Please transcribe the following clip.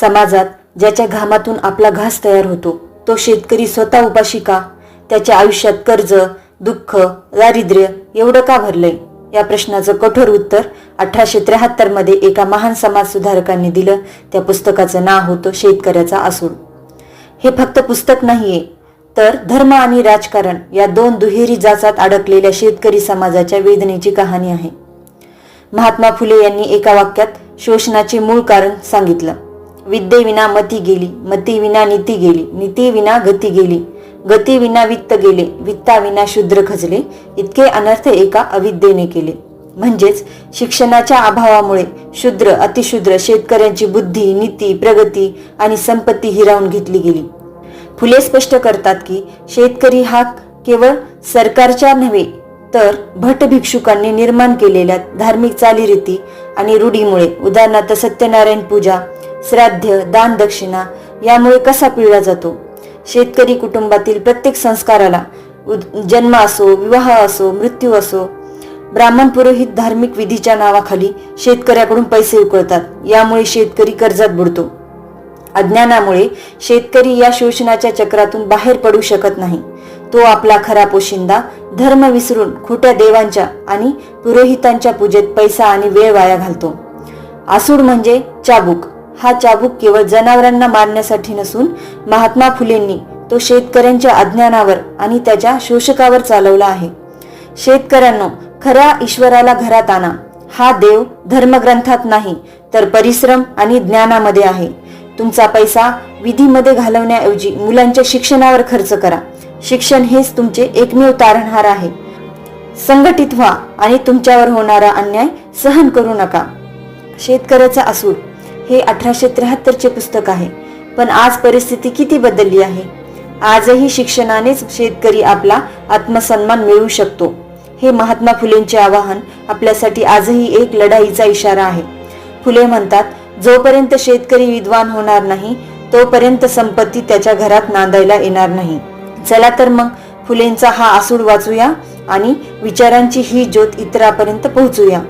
समाजात ज्याच्या घामातून आपला घास तयार होतो तो शेतकरी स्वतः उपाशी का? त्याच्या आयुष्यात कर्ज दुःख दारिद्र्य एवढं का भरलंय? या प्रश्नाचं कठोर उत्तर अठराशे त्र्याहत्तरमध्ये एका महान समाज सुधारकांनी दिलं. त्या पुस्तकाचं नाव होतं शेतकऱ्याचा आसूड. हे फक्त पुस्तक नाहीये तर धर्म आणि राजकारण या दोन दुहेरी जाचात अडकलेल्या शेतकरी समाजाच्या वेदनेची कहाणी आहे. महात्मा फुले यांनी एका वाक्यात शोषणाचे मूळ कारण सांगितलं. विद्येविना मती गेली मतीविना नीती गेली नीतीविना गती गेली गतीविना वित्त गेले वित्ताविना शूद्र खचले इतके अनर्थ एका अविद्येने केले. म्हणजेच शिक्षणाच्या अभावामुळे शूद्र अतिशूद्र शेतकऱ्यांची बुद्धी नीती प्रगती आणि संपत्ती हिरावून घेतली गेली. फुले स्पष्ट करतात की शेतकरी हा केवळ सरकारच्या नव्हे तर भट भिक्षुकांनी निर्माण केलेल्या धार्मिक चालीरीती आणि रूढीमुळे उदाहरणार्थ सत्यनारायण पूजा श्राद्ध दान दक्षिणा यामुळे कसा पिळला जातो? शेतकरी कुटुंबातील प्रत्येक संस्काराला उद- जन्म असो विवाह असो मृत्यू असो ब्राह्मण पुरोहित धार्मिक विधीच्या नावाखाली शेतकऱ्याकडून पैसे उकळतात. यामुळे शेतकरी कर्जात बुडतो. अज्ञानामुळे शेतकरी या शोषणाच्या चक्रातून बाहेर पडू शकत नाही. तो आपला खरा पोशिंदा धर्म विसरून खोट्या देवांच्या आणि पुरोहितांच्या पूजेत पैसा आणि वेळ वाया घालतो. आसूड म्हणजे चाबूक. हा चाबूक केवळ जनावरांना मारण्यासाठी नसून महात्मा फुलेंनी तो शेतकऱ्यांच्या अज्ञानावर आणि त्याच्या शोषकावर चालवला आहे. शेतकऱ्यांनो खऱ्या ईश्वराला घरात आणा. हा देव धर्मग्रंथात नाही तर परिश्रम आणि ज्ञानामध्ये आहे. तुमचा पैसा विधीमध्ये घालवण्याऐवजी मुलांच्या शिक्षणावर खर्च करा. शिक्षण हेच तुमचे एकमेव तारणहार आहे. संघटित व्हा आणि तुमच्यावर होणारा अन्याय सहन करू नका. शेतकऱ्याचा असूड हे अठराशे त्र्याहत्तरचे पुस्तक आहे. पण आज परिस्थिती किती बदलली आहे? आजही शिक्षणानेच शेतकरी आपला आत्मसन्मान मिळवू शकतो. हे महात्मा फुलेंचे आवाहन आपल्यासाठी आजही एक लढाईचा इशारा आहे. फुले म्हणतात जोपर्यंत शेतकरी विद्वान होणार नाही तोपर्यंत संपत्ती त्याच्या घरात नांदायला येणार नाही. चला तर मग फुलेंचा हा आसूड वाचूया आणि विचारांची ही ज्योत इतरापर्यंत पोहोचूया.